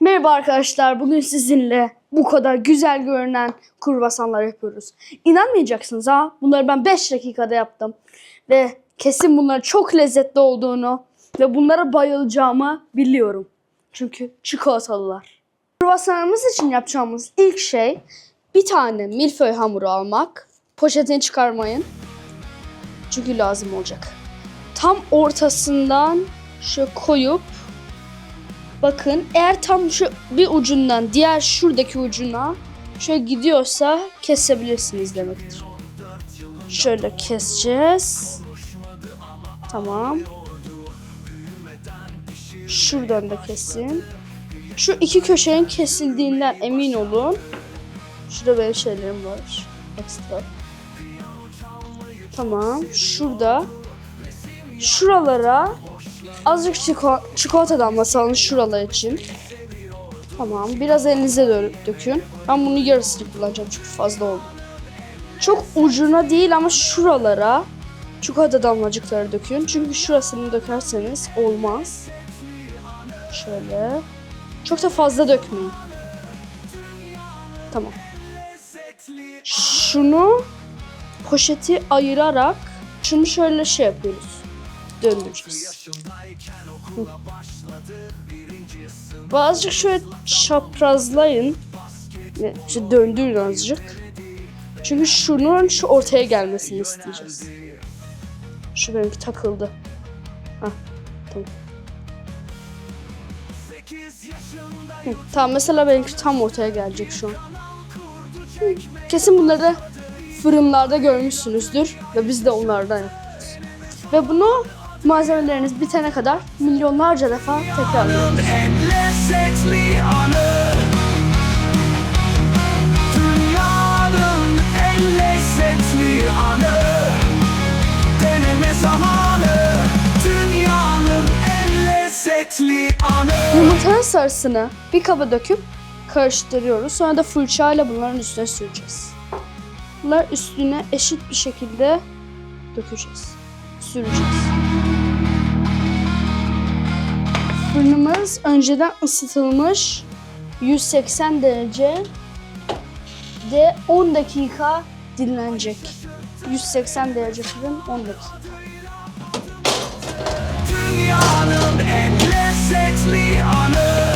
Merhaba arkadaşlar. Bugün sizinle bu kadar güzel görünen kruvasanlar yapıyoruz. İnanmayacaksınız ha. Bunları ben 5 dakikada yaptım. Ve kesin bunların çok lezzetli olduğunu ve bunlara bayılacağımı biliyorum. Çünkü çikolatalılar. Kruvasanımız için yapacağımız ilk şey bir tane milföy hamuru almak. Poşetini çıkarmayın. Çünkü lazım olacak. Tam ortasından şöyle koyup Bakın eğer tam şu bir ucundan diğer şuradaki ucuna şöyle gidiyorsa kesebilirsiniz demektir. Şöyle keseceğiz. Tamam. Şuradan da kesin. Şu iki köşenin kesildiğinden emin olun. Şurada benim şeylerim var. Ekstra. Tamam. Şurada. Şuralara Azıcık çiko- çikolata damlası alın şuralar için. Tamam. Biraz elinize dö- dökün. Ben bunu yarısını kullanacağım çünkü fazla oldu. Çok ucuna değil ama şuralara çikolata damlacıkları dökün. Çünkü şurasını dökerseniz olmaz. Şöyle. Çok da fazla dökmeyin. Tamam. Şunu poşeti ayırarak şunu şöyle şey yapıyoruz. Döndüreceğiz. Hı. Azıcık şöyle çaprazlayın. Ne, döndürün azıcık. Çünkü şunun şu ortaya gelmesini isteyeceğiz. Şu benimki takıldı. Hah, tamam. Hı, tamam mesela benimki tam ortaya gelecek şu an. Hı, Kesin bunları fırınlarda görmüşsünüzdür ve biz de onlardan yapıyoruz. Ve bunu malzemeleriniz bitene kadar milyonlarca defa anı Yumurtanın sarısını bir kaba döküp karıştırıyoruz. Sonra da fırçayla bunların üstüne süreceğiz. Bunlar üstüne eşit bir şekilde dökeceğiz. Süreceğiz. Fırınımız önceden ısıtılmış 180 derece de 10 dakika dinlenecek. 180 derece fırın 10 dakika. Dünyanın en lezzetli anı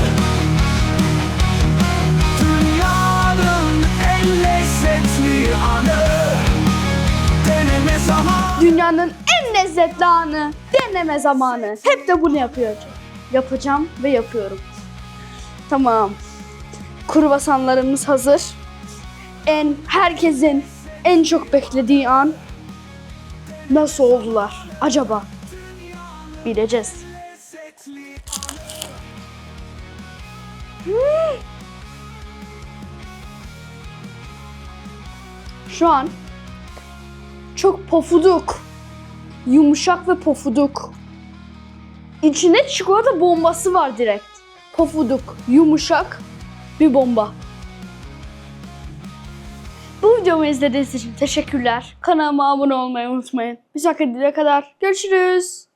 Dünyanın en lezzetli anı Deneme zamanı Dünyanın en lezzetli anı, deneme zamanı. Hep de bunu yapıyorum. Yapacağım ve yapıyorum. Tamam. Kruvasanlarımız hazır. En herkesin en çok beklediği an nasıl oldular acaba? Bileceğiz. Şu an çok pofuduk. Yumuşak ve pofuduk. İçinde çikolata bombası var direkt. Pofuduk, yumuşak bir bomba. Bu videomu izlediğiniz için teşekkürler. Kanalıma abone olmayı unutmayın. Bir sonraki videoya kadar görüşürüz.